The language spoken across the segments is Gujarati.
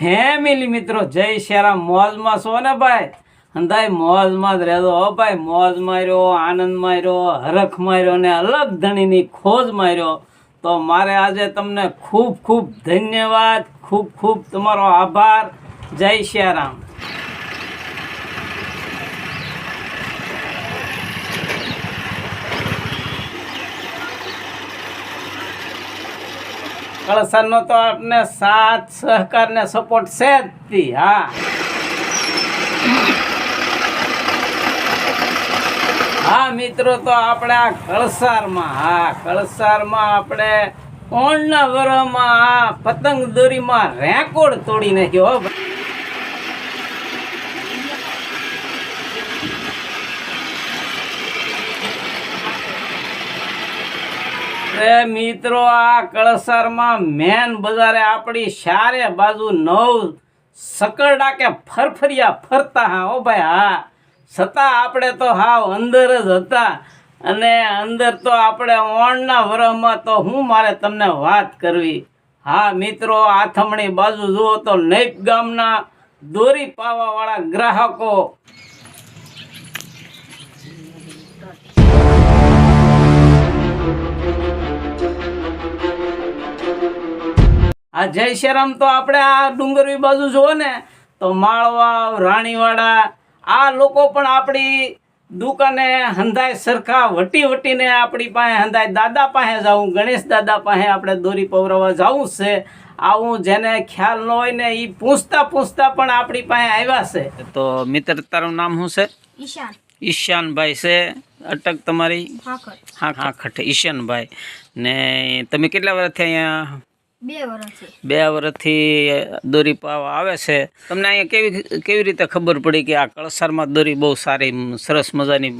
ફેમિલી મિત્રો, જય શ્યારામ. મોજમાં છો ને ભાઈ? અંધાય મોજમાં જ રહેજો હો ભાઈ. મોજ માર્યો, આનંદ માર્યો, હરખ માર્યો ને અલગ ધણીની ખોજ માર્યો. તો મારે આજે તમને ખૂબ ખૂબ ધન્યવાદ. ખૂબ ખૂબ તમારો આભાર. જય શ્યારામ. કળસરનો તો આપને સાથ, સહકાર ને સપોર્ટ છે જ તી, હા. હા, મિત્રો, તો આપણે આ કળસારમાં, હા, કળસારમાં આપણે ઓણના વરમાં આ પતંગ દોરીમાં રેકોર્ડ તોડી નાખ્યો, હો એ મિત્રો, આ કળસારમાં મેન બજારે આપણી સારે બાજુ નવ સકરડા કે ફરફરિયા ફરતા હા ઓ ભાઈ, હા. છતાં આપણે તો હાવ અંદર જ હતા. અને અંદર તો આપણે ઓણના વરહમાં તો હું મારે તમને વાત કરવી? હા, મિત્રો, આથમણી બાજુ જુઓ તો નૈપ ગામના દોરી પાવાવાળા ગ્રાહકો આ જય શ્રીરામ તો આપણે આ ડુંગરવી બાજુ જુઓ ને તો માળવા રાણીવાડા આ લોકો પણ આપણી દુકાને હંધાય સરખા વટી વટીને આપણી પાસે હંધાય. દાદા પાસે જાઉં ગણેશ દાદા પાસે આપણે દોરી પવરાવવા જવું છે. આવું જેને ખ્યાલ ન હોય ને એ પૂછતા પૂછતા પણ આપણી પાસે આવ્યા છે. તો મિત્ર તારું નામ શું છે? ઈશાન. ઈશાનભાઈ છે અટક તમારી? હા હા ખઠ ઈશાનભાઈ. ને તમે કેટલા વર્ષથી અહીંયા બે વર્ષથી દોરી પાવા આવે છે. તમને અહીંયા કેવી કેવી રીતે ખબર પડી કે આ કળસારમાં દોરી બહુ સારી સરસ મજાની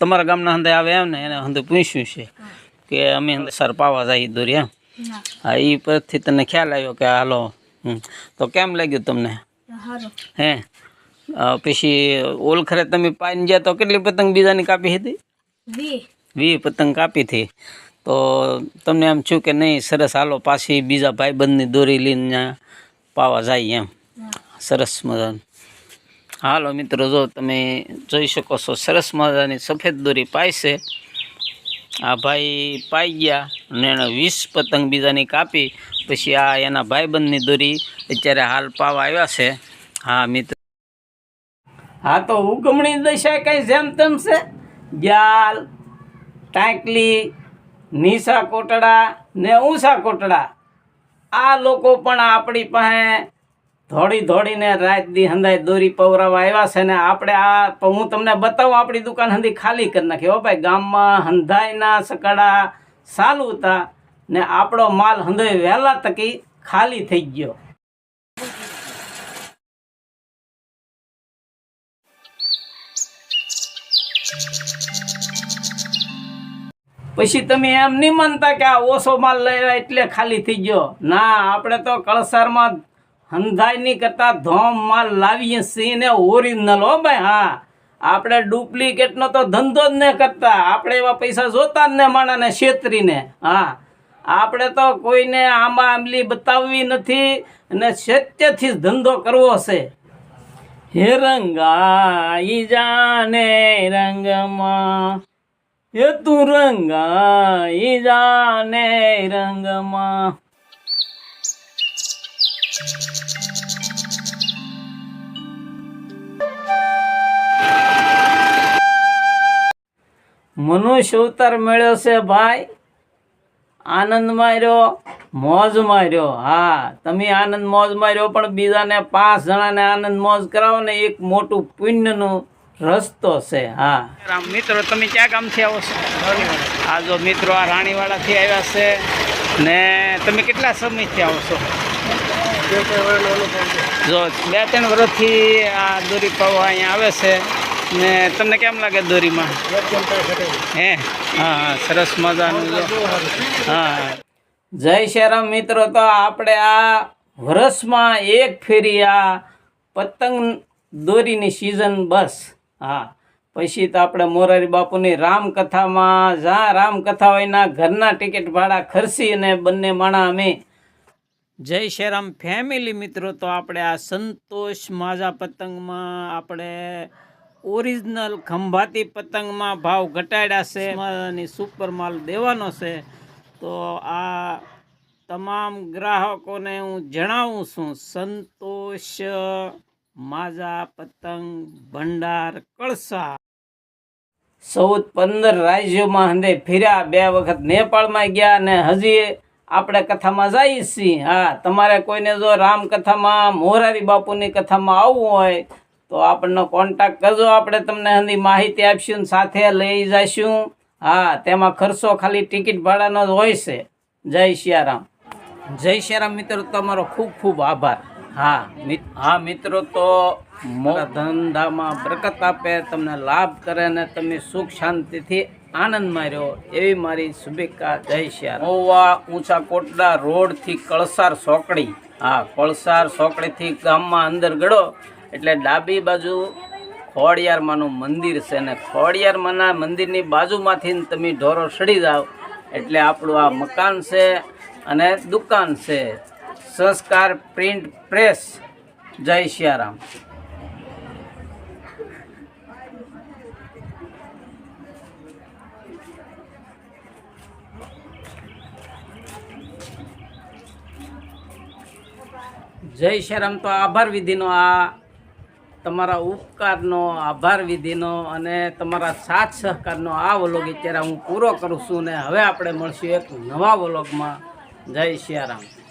તમારા ગામના હંદે આવે એમ ને એને હંદે પૂછ્યું છે કે અમે હંદે સર પાવા જઈએ દોરી એમ. હા એ પરથી તને ખ્યાલ આવ્યો કે હાલો. તો કેમ લાગ્યું તમને? હે? પછી ઓલખરે તમે પાઈને ગયા તો કેટલી પતંગ બીજાની કાપી હતી? વી પતંગ કાપી હતી. તો તમને એમ છું કે નહીં, સરસ, હાલો, પાછી બીજા ભાઈબંધની દોરી લઈને પાવા જાય એમ. સરસ મજાનું. હાલો મિત્રો, જો તમે જોઈ શકો છો, સરસ મજાની સફેદ દોરી પાય છે. આ ભાઈ પાઈ ગયા અને એણે વીસ પતંગ બીજાની કાપી. પછી આ એના ભાઈબંધની દોરી અત્યારે હાલ પાવા આવ્યા છે. હા, મિત્ર. હા, તો ઉગમણી દશા કંઈ જેમ તેમ છે? ગ્યાલ, ટાંકલી નીસા કોટડા ને ઊંસા કોટડા. આ લોકો પણ આપણી પાસે ધોડી ધોડીને રાત દી હંધાય દોરી પવરાવા આવ્યા છે ને આપણે આ હું તમને બતાવું, આપણી દુકાન હંધી ખાલી કરી નાખી. હો ભાઈ, ગામમાં હંધાયના સકડા ચાલુ હતા ને આપણો માલ હંધાય વહેલા તકી ખાલી થઈ ગયો. પછી તમે એમ નહીં માનતા કે આ ઓછો માલ લઈ એટલે ખાલી થઈ ગયો? ના, આપણે તો કળસારમાં હંધાઈની કરતા ધોમ માલ લાવીએ છીએ ને ઓરિજિનલ હો ભાઈ, હા. આપણે ડુપ્લિકેટનો તો ધંધો જ ન કરતા. આપણે એવા પૈસા જોતા જ ને માણાને, છેતરીને. હા. આપણે તો કોઈને આંબા આંબલી બતાવવી નથી અને સત્યથી જ ધંધો કરવો છે. હે રંગાઈ જાને રંગમાં એ તું રંગાઈ જાને રંગમાં. મનુષ્ય અવતાર મળ્યો છે ભાઈ. આનંદ માર્યો, મોજ માર્યો. હા, તમે આનંદ મોજ માર્યો પણ બીજાને પાંચ જણાને આનંદ મોજ કરાવો ને એક મોટું પુણ્યનો રસ્તો છે હા. મિત્રો તમે ક્યાં ગામથી આવો છો? આ જો મિત્રો આ રાણીવાડાથી આવ્યા છે ને તમે કેટલા સમયથી આવો છો? જો બે ત્રણ વર્ષથી આ દોરી પાવા અહીંયા આવે છે ને તમને કેમ લાગે દોરીમાં? હે? હા હા સરસ મજાનું જો. હા જય શ્રીરામ મિત્રો તો આપણે આ વર્ષમાં એક ફેરી આ પતંગ દોરીની સિઝન બસ. હા, પછી તો આપણે મોરારી બાપુની રામકથામાં જ્યાં રામકથા હોય ના ઘરના ટિકિટ ભાડા ખર્ચી અને બંને માણા અમે જય શ્રીરામ ફેમિલી મિત્રો, તો આપણે આ સંતોષ માજા પતંગમાં આપણે ઓરિજિનલ ખંભાતી પતંગમાં ભાવ ઘટાડ્યા છે. સુપર માલ દેવાનો છે. તો આ તમામ ગ્રાહકોને હું જણાવું છું, સંતોષ માજા, પતંગ, ભંડાર કળસા ચૌદ પંદર રાજ્યોમાં હંદે ફેર્યા બે વખત નેપાળમાં ગયા અને હજી આપણે કથામાં જઈએ છીએ. હા, તમારે કોઈને જો રામકથામાં, મોરારી બાપુની કથામાં આવવું હોય, તો આપણને કોન્ટેક્ટ કરજો. આપણે તમને હંદી માહિતી આપીશું ને સાથે લઈ જઈશું હા, તેમાં ખર્ચો ખાલી ટિકિટ ભાડાનો જ હોય છે. જય સિયારામ જય શ્રીરામ મિત્રો, તમારો ખૂબ ખૂબ આભાર. હા હા મિત્રો તો ધંધામાં બરકત આપે તમને લાભ કરે ને તમે સુખ શાંતિથી આનંદ માર્યો. એવી મારી શુભેચ્છા જય શ્રી મોવા ઊંચા કોટડા રોડથી કળસાર સોકડી. હા કળસાર સોકડીથી ગામમાં અંદર ગળો એટલે ડાબી બાજુ ખોડિયારમાંનું મંદિર છે ને ખોડિયારમાંના મંદિરની બાજુમાંથી તમે ઢોરો સડી જાઓ. એટલે આપણું આ મકાન છે અને દુકાન છે. સંસ્કાર પ્રિન્ટ પ્રેસ. જય સિયારામ જય શ્રીરામ તો આભાર વિધિનો આ તમારા ઉપકારનો, આભાર વિધિનો અને તમારા સાથ સહકારનો આ વલોગ અત્યારે હું પૂરો કરું છું ને હવે આપણે મળશું એક નવા વલોગમાં. જય સિયારામ